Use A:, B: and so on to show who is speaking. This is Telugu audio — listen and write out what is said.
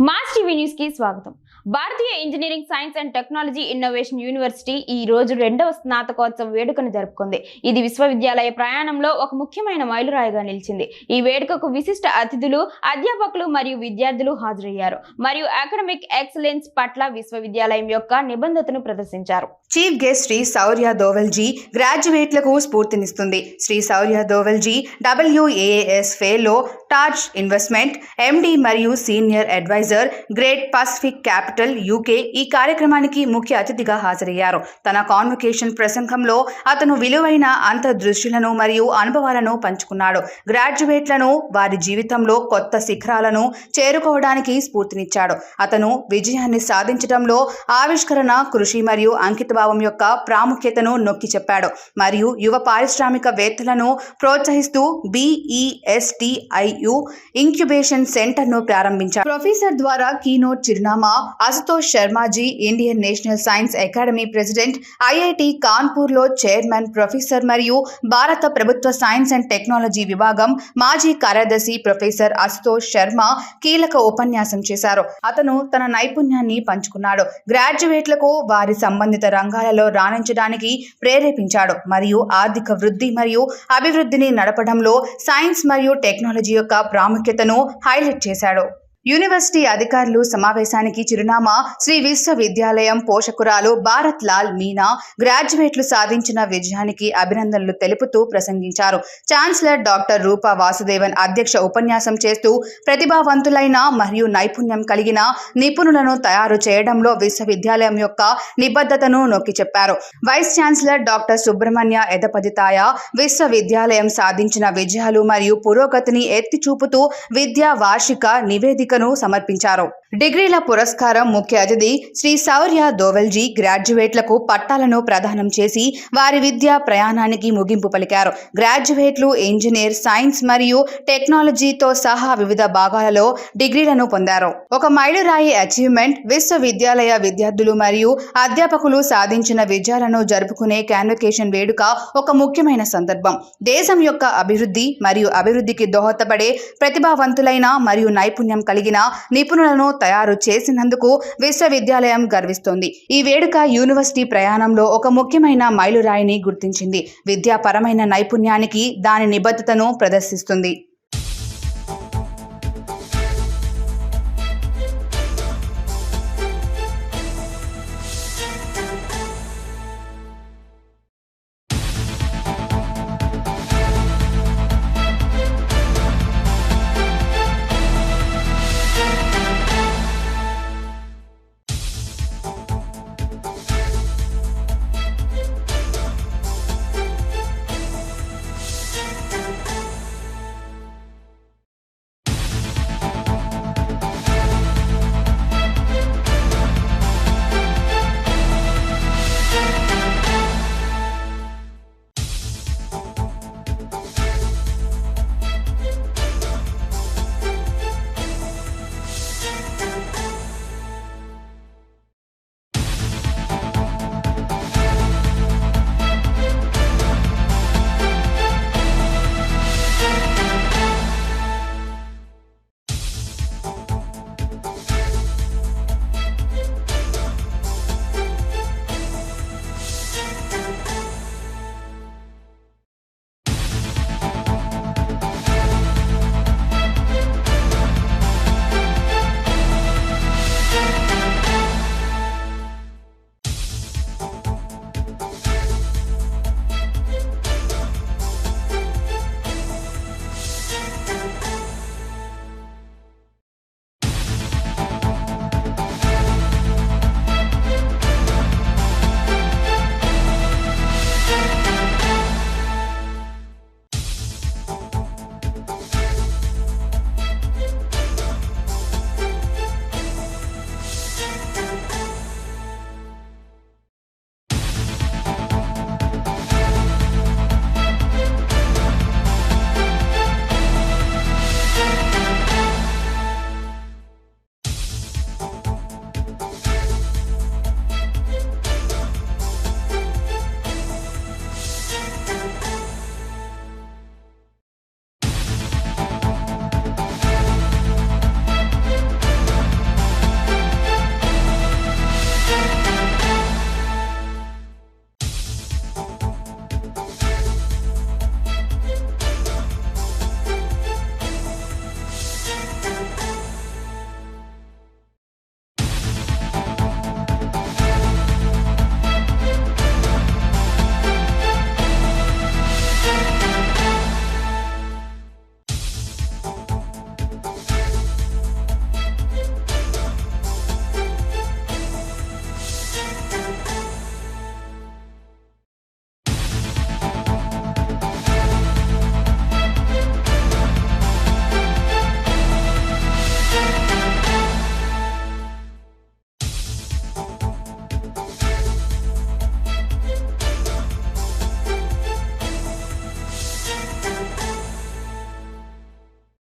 A: మాస్ టీవీ న్యూస్కి స్వాగతం. భారతీయ engineering science and technology innovation university ఈ రోజు రెండవ స్నాతకోత్సవ వేడుకను జరుపుకుంది. ఇది విశ్వవిద్యాలయ ప్రయాణంలో ఒక ముఖ్యమైన మైలురాయిగా నిలిచింది. ఈ వేడుకకు విశిష్ట అతిథులు అధ్యాపకులు మరియు విద్యార్థులు హాజరయ్యారు. మరియు అకాడమిక్ ఎక్సలెన్స్ పట్ల విశ్వవిద్యాలయం యొక్క నిబంధతను ప్రదర్శించారు.
B: చీఫ్ గెస్ట్ శ్రీ సౌర్య దోవల్జీ గ్రాడ్యుయేట్లకు స్ఫూర్తినిస్తుంది. Shri Sourya దోవల్జీ WAS fellow torch investment MD మరియు senior advisor great Pacific capital UK ఈ కార్యక్రమానికి ముఖ్య అతిథిగా హాజరయ్యారు. తన కాన్వకేషన్ ప్రసంగంలో అతను విలువైన అంతర్దృష్టులను మరియు అనుభవాలను పంచుకున్నాడు. గ్రాడ్యుయేట్లను వారి జీవితంలో కొత్త శిఖరాలను చేరుకోవడానికి స్ఫూర్తినిచ్చాడు. అతను విజయాన్ని సాధించడంలో ఆవిష్కరణ కృషి మరియు అంకితభావం యొక్క ప్రాముఖ్యతను నొక్కి చెప్పాడు. మరియు యువ పారిశ్రామికవేత్తలను ప్రోత్సహిస్తూ బిఈఎస్టిఐయు ఇంక్యుబేషన్ సెంటర్ను ప్రారంభించారు. ప్రొఫెసర్ ద్వారా కీనోట్ చిరునామా Ashutosh Sharmaji Indian national science academy president IIT కాన్పూర్లో chairman professor మరియు భారత ప్రభుత్వ సైన్స్ అండ్ టెక్నాలజీ విభాగం మాజీ కార్యదర్శి ప్రొఫెసర్ అశుతోష్ శర్మ కీలక ఉపన్యాసం చేశారు. అతను తన నైపుణ్యాన్ని పంచుకున్నాడు. గ్రాడ్యుయేట్లకు వారి సంబంధిత రంగాలలో రాణించడానికి ప్రేరేపించాడు. మరియు ఆర్థిక వృద్ధి మరియు అభివృద్ధిని నడపడంలో సైన్స్ మరియు టెక్నాలజీ యొక్క ప్రాముఖ్యతను హైలైట్ చేశాడు. యూనివర్సిటీ అధికారులు సమావేశానికి చిరునామా శ్రీ విశ్వవిద్యాలయం పోషకురాలు భారత్ లాల్ మీనా గ్రాడ్యుయేట్లు సాధించిన విజయానికి అభినందనలు తెలుపుతూ ప్రసంగించారు. ఛాన్సలర్ డాక్టర్ రూపా వాసుదేవన్ అధ్యక్ష ఉపన్యాసం చేస్తూ ప్రతిభావంతులైన మరియు నైపుణ్యం కలిగిన నిపుణులను తయారు చేయడంలో విశ్వవిద్యాలయం యొక్క నిబద్ధతను నొక్కి చెప్పారు. వైస్ ఛాన్సలర్ డాక్టర్ సుబ్రహ్మణ్య ఎదపదితాయ విశ్వవిద్యాలయం సాధించిన విజయాలు మరియు పురోగతిని ఎత్తి చూపుతూ విద్యా వార్షిక నివేదిక నివేదికను సమర్పించారు. డిగ్రీల పురస్కారం ముఖ్య అతిథి శ్రీ శౌర్య దోవల్జీ గ్రాడ్యుయేట్లకు పట్టాలను ప్రదానం చేసి వారి విద్యా ప్రయాణానికి ముగింపు పలికారు. గ్రాడ్యుయేట్లు ఇంజనీర్ సైన్స్ మరియు టెక్నాలజీతో సహా వివిధ భాగాలలో డిగ్రీలను పొందారు. ఒక మైలురాయి అచీవ్మెంట్ విశ్వవిద్యాలయ విద్యార్థులు మరియు అధ్యాపకులు సాధించిన విజయాలను జరుపుకునే కాన్వకేషన్ వేడుక ఒక ముఖ్యమైన సందర్భం. దేశం యొక్క అభివృద్ధి మరియు అభివృద్ధికి దోహదపడే ప్రతిభావంతులైన మరియు నైపుణ్యం కలిగిన నిపుణులను తయారు చేసినందుకు విశ్వవిద్యాలయం గర్విస్తోంది. ఈ వేడుక యూనివర్సిటీ ప్రయాణంలో ఒక ముఖ్యమైన మైలురాయిని గుర్తించింది. విద్యాపరమైన నైపుణ్యానికి దాని నిబద్ధతను ప్రదర్శిస్తుంది.